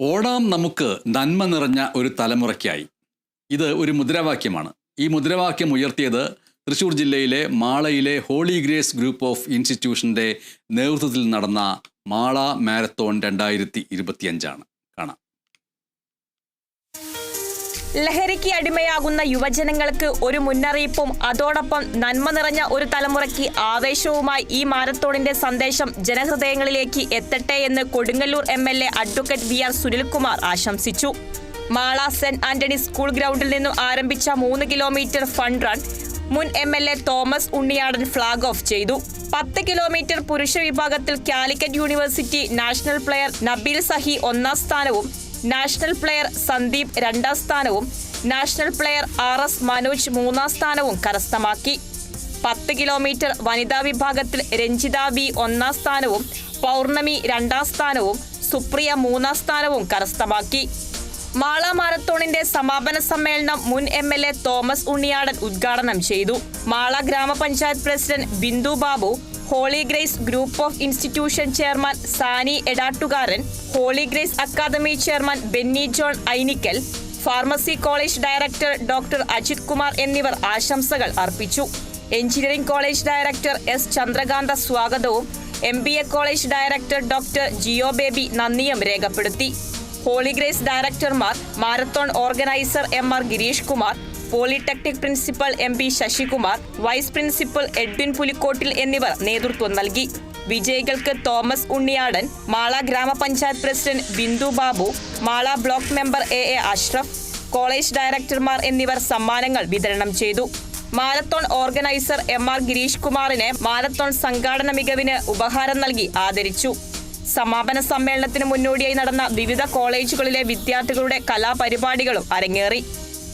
ഓടാം നമുക്ക് നന്മ നിറഞ്ഞ ഒരു തലമുറയ്ക്കായി. ഇത് ഒരു മുദ്രാവാക്യമാണ്. ഈ മുദ്രാവാക്യം ഉയർത്തിയത് തൃശൂർ ജില്ലയിലെ മാളയിലെ ഹോളി ഗ്രേസ് ഗ്രൂപ്പ് ഓഫ് ഇൻസ്റ്റിറ്റ്യൂഷന്റെ നേതൃത്വത്തിൽ നടന്ന മാള മാരത്തോൺ രണ്ടായിരത്തി ഇരുപത്തിയഞ്ചാണ്. ലഹരിക്ക് അടിമയാകുന്ന യുവജനങ്ങൾക്ക് ഒരു മുന്നറിയിപ്പും അതോടൊപ്പം നന്മ നിറഞ്ഞ ഒരു തലമുറയ്ക്ക് ആവേശവുമായി ഈ മാരത്തോണിന്റെ സന്ദേശം ജനഹൃദയങ്ങളിലേക്ക് എത്തട്ടെ എന്ന് Kodungallur M L A advocate V R Sunilkumar ആശംസിച്ചു. മാള സെന്റ് ആന്റണി സ്കൂൾ ഗ്രൗണ്ടിൽ നിന്നും ആരംഭിച്ച മൂന്ന് കിലോമീറ്റർ ഫണ്ട് റൺ മുൻ M L A Thomas Unniyadan flag off ചെയ്തു. പത്ത് കിലോമീറ്റർ പുരുഷ വിഭാഗത്തിൽ Calicut university national player Nabeel Sahi ഒന്നാം സ്ഥാനവും നാഷണൽ പ്ലെയർ സന്ദീപ് രണ്ടാം സ്ഥാനവും national player R S Manoj മൂന്നാം സ്ഥാനവും കരസ്ഥമാക്കി. പത്ത് കിലോമീറ്റർ വനിതാ വിഭാഗത്തിൽ രഞ്ജിത വി ഒന്നാം സ്ഥാനവും പൗർണമി രണ്ടാം സ്ഥാനവും സുപ്രിയ മൂന്നാം സ്ഥാനവും കരസ്ഥമാക്കി. മാള മാരത്തോണിന്റെ സമാപന സമ്മേളനം മുൻ M L A Thomas Unniyadan ഉദ്ഘാടനം ചെയ്തു. മാള ഗ്രാമപഞ്ചായത്ത് president Bindu Babu holy grace group of institution chairman Sani Edattukaran holy grace academy chairman Benny John Ainikkal pharmacy college director doctor Ajith Kumar എന്നിവർ ആശംസകൾ അർപ്പിച്ചു. Engineering college director S Chandrakantha സ്വാഗതവും M B A college director doctor Jio Baby നന്ദിയും രേഖപ്പെടുത്തി. Holy Grace ഡയറക്ടർമാർ marathon organiser M R Girish Kumar polytechnic principal M P Sasikumar vice principal Edwin Pulikkottil എന്നിവർ നേതൃത്വം നൽകി. വിജയികൾക്ക് തോമസ് ഉണ്ണിയാടൻ മാള ഗ്രാമപഞ്ചായത്ത് president Bindu Babu Mala block member A A Ashraf college ഡയറക്ടർമാർ എന്നിവർ സമ്മാനങ്ങൾ വിതരണം ചെയ്തു. Marathon organiser M R Girish കുമാറിനെ മാരത്തോൺ സംഘാടന മികവിന് ഉപഹാരം നൽകി ആദരിച്ചു. സമാപന സമ്മേളനത്തിന് മുന്നോടിയായി നടന്ന വിവിധ കോളേജുകളിലെ വിദ്യാർത്ഥികളുടെ കലാപരിപാടികളും അരങ്ങേറി.